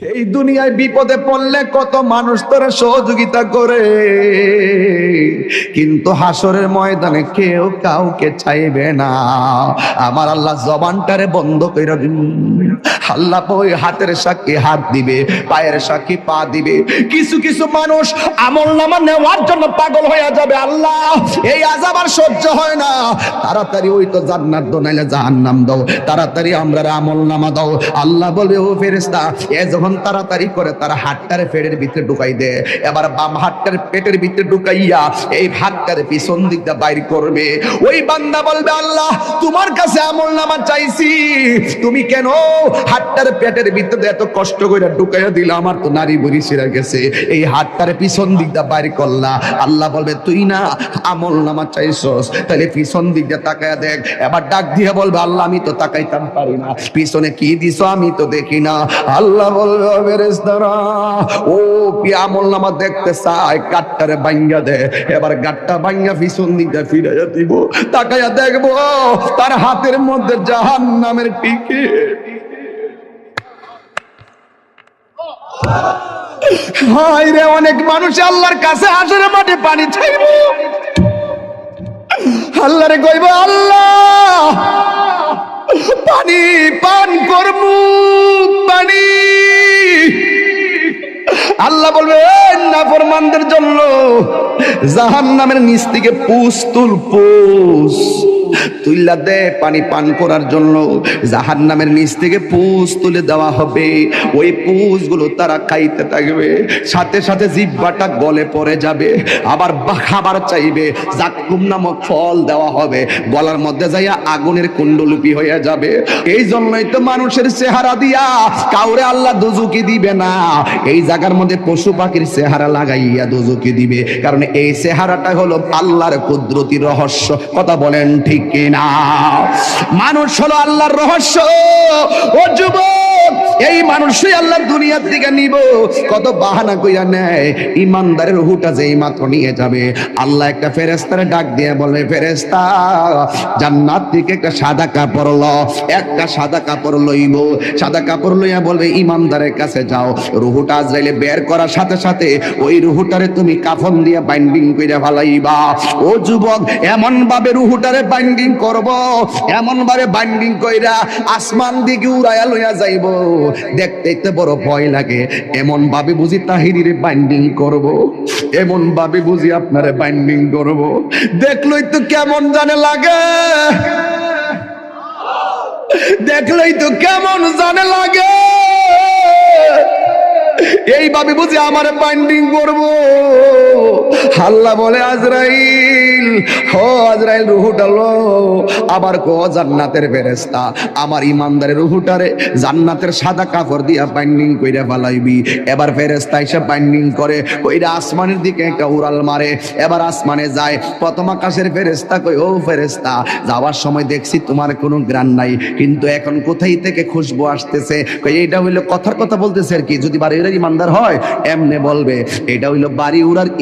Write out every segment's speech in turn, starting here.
এই দুনিয়ায় বিপদে পড়লে কত মানুষ তোরা সহযোগিতা করে। কিন্তু হাসরের ময়দানে কেউ কাউকে চাইবে না। আমার আল্লাহ জবানটারে বন্ধ করে দিন। আল্লাহ ওই হাতের সাক্ষী হাত দিবে, পায়ের সাক্ষী পা দিবে। কিছু কিছু মানুষ আমল নামা নেওয়ার জন্য পাগল হয়ে যাবে। আল্লাহ, এই আজাব আর সহ্য হয় না। তাড়াতাড়ি ওই তো জান্নাত দো জাহান্নাম দাও। তাড়াতাড়ি আমরা আমল নামা দাও। আল্লাহ বলবে ও ফেরেস্তা এ যখন তাড়াতাড়ি করে তার হাতটারে পেটের ভিতরে ঢুকাই দে, এবার বাম হাতটার পেটের ভিতরে ঢুকাইয়া এই হাতটারে পিছন দিকটা বাইর করবে। ওই বান্দা বলবে, আল্লাহ, তোমার কাছে আমল নামা চাইছি। তুমি কেন হাতটার পেটের ভিতরে এত কষ্ট করে ঢুকাইয়া দিল? আমার তো নারী বুড়ি ছিঁড়ে গেছে। এই হাতটারে পিছন দিকটা বাইর করলা আল্লাহ বলবে, তুই না আমল নামা চাইছস, তাহলে পিছন দিকটা তাকায়া দেখ। এবার ডাক দিয়ে বলবে, আল্লাহ, আমি তো তাকাইতাম পারি না। পিছনে কি দিছ আমি তো দেখি না। আল্লাহ বলবে "ও কি নামা দেখতে বাইঙ্গা দে। এবার তাকাইয়া দেখব, তার হাতের মধ্যে জাহান নামের হায় রে, অনেক মানুষ আল্লাহর কাছে হাসরে মাঠে পানি চাইব আল্লাহ রে কইব, আল্লাহ, পানি পান করমু, পানি আল্লাহ বলবে নাফরমানদের জন্য জাহান নামের নিচ থেকে পুস্তুল তুল পুষ তুইলা দে পানি পান করার জন্য। জাহান নামের নিচ থেকে পুষ তুলে দেওয়া হবে। ওই পুষগুলো তারা খাইতে থাকবে। সাথে সাথে জিব্বাটা গলে পড়ে যাবে। আবার খাবার চাইবে। জাকুম নামক ফল দেওয়া হবে। গলার মধ্যে যাইয়া আগুনের কুণ্ডলিপি হয়ে যাবে। এই জন্যই তো মানুষের চেহারা দিয়া কাউরে আল্লাহ দুজুকি দিবে না। এই জায়গার মধ্যে পশু পাখির চেহারা লাগাইয়া দুজুকি দিবে। কারণ এই চেহারাটা হলো আল্লাহর কুদরতি রহস্য। কথা বলেন ঠিক কিনা? মানুষ হলো আল্লাহর রহস্য। ও যুবক, এই মানুষই আল্লাহ দুনিয়ার দিকে নিব। কত বাহানা কইয়া নেয়। ইমানদারের হুটা যেই মাত্র নিয়ে যাবে। আল্লাহ একটা ফেরেস্তারে ডাক দিয়ে বলে ফেরেস্তা জান্নাত থেকে একটা সাদা কাপড় ল। একটা সাদা কাপড় লইব। সাদা কাপড় লইয়া বলবে, ইমানদারের কাছে যাও। রুহুটা আজরাইলে বের করার সাথে সাথে ওই রুহুটারে তুমি কাফন দিয়ে বাইন্ডিং করে ফালাইবা। ও যুবক এমন ভাবে রুহুটারে বাইন্ডিং করব, এমন ভাবে বাইন্ডিং কইরা আসমান দিকে উড়াইয়া লইয়া যাইব। দেখতে বড় ভয় লাগে। এমন ভাবে বুঝি তাহিরিরে বাইন্ডিং করব। এমন ভাবে বুঝি আপনারে বাইন্ডিং করব। দেখলই তো কেমন জানে লাগে। দেখলেই তো কেমন জানে লাগে। এইভাবে বুঝি আমার বাইন্ডিং করব। আল্লাহ বলে আজরাইল, হো, আজরাইল, রুহুটা লো। আবার কো, জান্নাতের ফেরেস্তা আমার ইমানদারের রুহুটারে জান্নাতের সাদা কাপড় দিয়া বাইন্ডিং কইরা ফালাইবি। এবার ফেরেস্তা এসে বাইন্ডিং করে, কইরা আসমানের দিকে একটা উড়াল মারে। এবার আসমানে যায়, প্রথম আকাশের ফেরেস্তা কই ও ফেরেস্তা যাওয়ার সময় দেখছি তোমার কোনো গ্রান নাই। কিন্তু এখন কোথায় থেকে খুশবু আসতেছে? কই এটা হইল কথার কথা বলতেছে আর কি। যদি বাড়ি উড়ার ইমানদার হয়, এমনে বলবে। এটা হইল বাড়ি উড়ার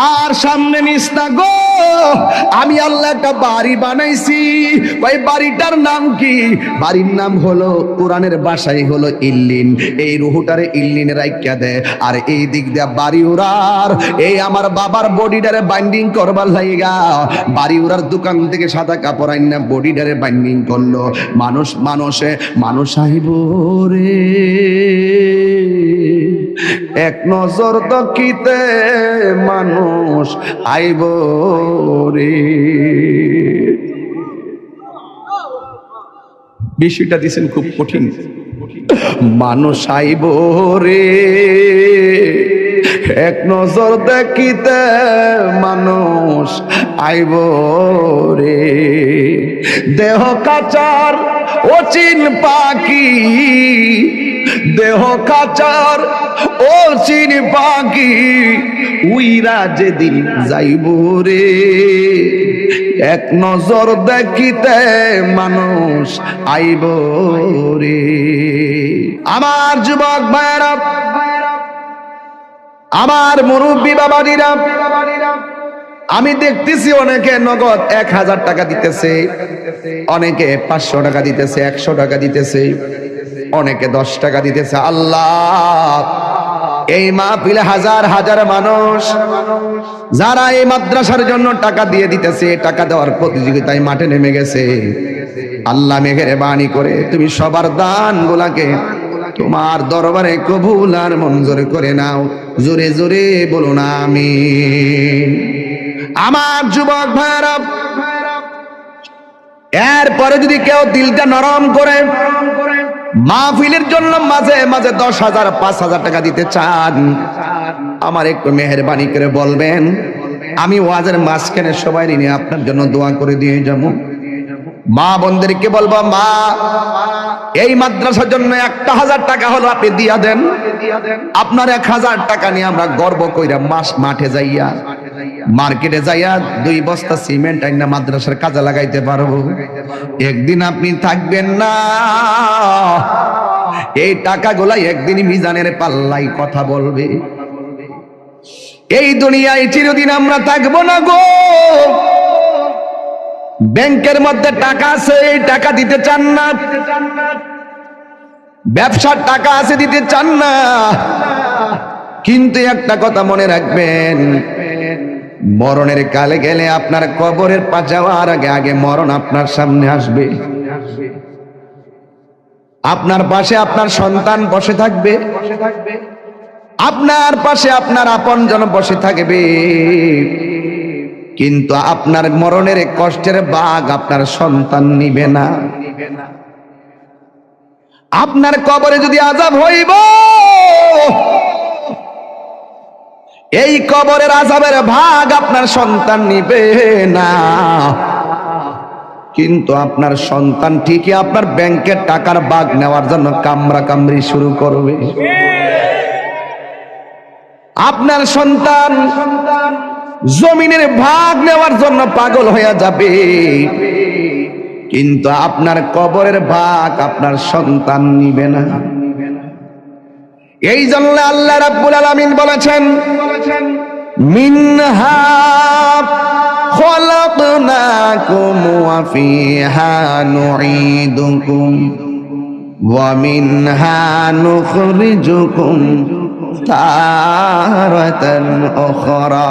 আর সামনে নিস না গো। আমি আল্লাহ একটা বাড়ি বানাইছি। ওই বাড়িটার নাম কি? বাড়ির নাম হলো, কোরআনের বাসাই হলো ইল্লিন। এই রুহুটারে ইল্লিনে রাইখা দেয় আর এই দিক দিয়া বাড়ি উড়ার। এই আমার বাবার বডিটারে বাইন্ডিং করবার লাইগা। বাড়ি উড়ার দোকান থেকে সাদা কাপড় আইনা বডিটারে বাইন্ডিং করল। মানুষ, মানুষে, মানুষ আহিব রে। এক নজর দকিতে মানুষ আইব রে। বিষয়টা দিছেন খুব কঠিন। মানুষ আইব রে। এক নজর দেখিতে মানুষ আইব রে। দেহ কাচার অচিন পাখি, দেহ কাচার অচিন পাখি, উইরা যেদিন যাইব রে। এক নজর দেখিতে মানুষ আইব রে। আমার যুবক ভাইরা আমার মুরব্বী বাবাজিরা আমি দেখতেছি অনেকে নগদ এক হাজার টাকা দিতেছে, অনেকে পাঁচশো টাকা দিতেছে, একশো টাকা দিতেছে, অনেকে দশ টাকা দিতেছে। আল্লাহ, এই মাহফিলে হাজার হাজার মানুষ, যারা এই মাদ্রাসার জন্য টাকা দিয়ে দিতেছে, টাকা দেওয়ার প্রতিযোগিতায় মাঠে নেমে গেছে। আল্লাহ মেঘের বাণী করে, তুমি সবার দান গুলাকে তোমার দরবারে কবুল আর মঞ্জুর করে নাও। জোরে জোরে বলো না আমি আমার যুবক ভাইরা এরপরে যদি কেউ দিলটা নরম করে, মাহফিলের জন্য মাঝে মাঝে দশ হাজার, পাঁচ হাজার টাকা দিতে চান, আমার একটু মেহরবানি করে বলবেন, আমি ওয়াজের মাঝখানে সবাই নিয়ে আপনার জন্য দোয়া করে দিয়ে যাব। মা বোনদেরকে বলব, মা, এই মাদ্রাসার জন্য একটা হাজার টাকা হলো আপনি দিয়া দেন। আপনার এক হাজার টাকা নিয়ে আমরা গর্ব কইরা মাস মাঠে যাইয়া, মার্কেটে যাইয়া দুই বস্তা সিমেন্ট আইনা মাদ্রাসার কাজে লাগাইতে পারব। একদিন আপনি থাকবেন না। এই টাকাগুলা একদিন মিজানের পাল্লাই কথা বলবে। এই দুনিয়ায় চিরদিন আমরা থাকব না গো। ব্যাংকের মধ্যে টাকা আছে, এই টাকা দিতে চান না। ব্যবসার টাকা আছে, দিতে চান না। কিন্তু একটা কথা মনে রাখবেন, মরণের কালে গেলে আপনার কবরের পা যাওয়ার আগে আগে মরণ আপনার সামনে আসবে। আপনার পাশে আপনার সন্তান বসে থাকবে। আপনার পাশে আপনার আপন আপনজন বসে থাকবে। কিন্তু আপনার মরণের কষ্টের বাঘ আপনার সন্তান নিবে না। আপনার কবরে যদি আজাব হইব, এই কবরের আজাবের ভাগ আপনার সন্তান নিবে না। কিন্তু আপনার সন্তান ঠিকই আপনার ব্যাংকের টাকার বাঘ নেওয়ার জন্য কামরা কামড়ি শুরু করবে। আপনার সন্তান জমিনের ভাগ নেওয়ার জন্য পাগল হয়ে যাবে। কিন্তু আপনার কবরের ভাগ আপনার সন্তান নিবে না। এই জন্য আল্লাহ রাব্বুল আলামিন বলেছেন, মিনহা খলাকনাকুম ওয়া ফিহা নুঈদুকুম, ওয়া মিনহা নুখরিজুকুম তারাতান উখরা।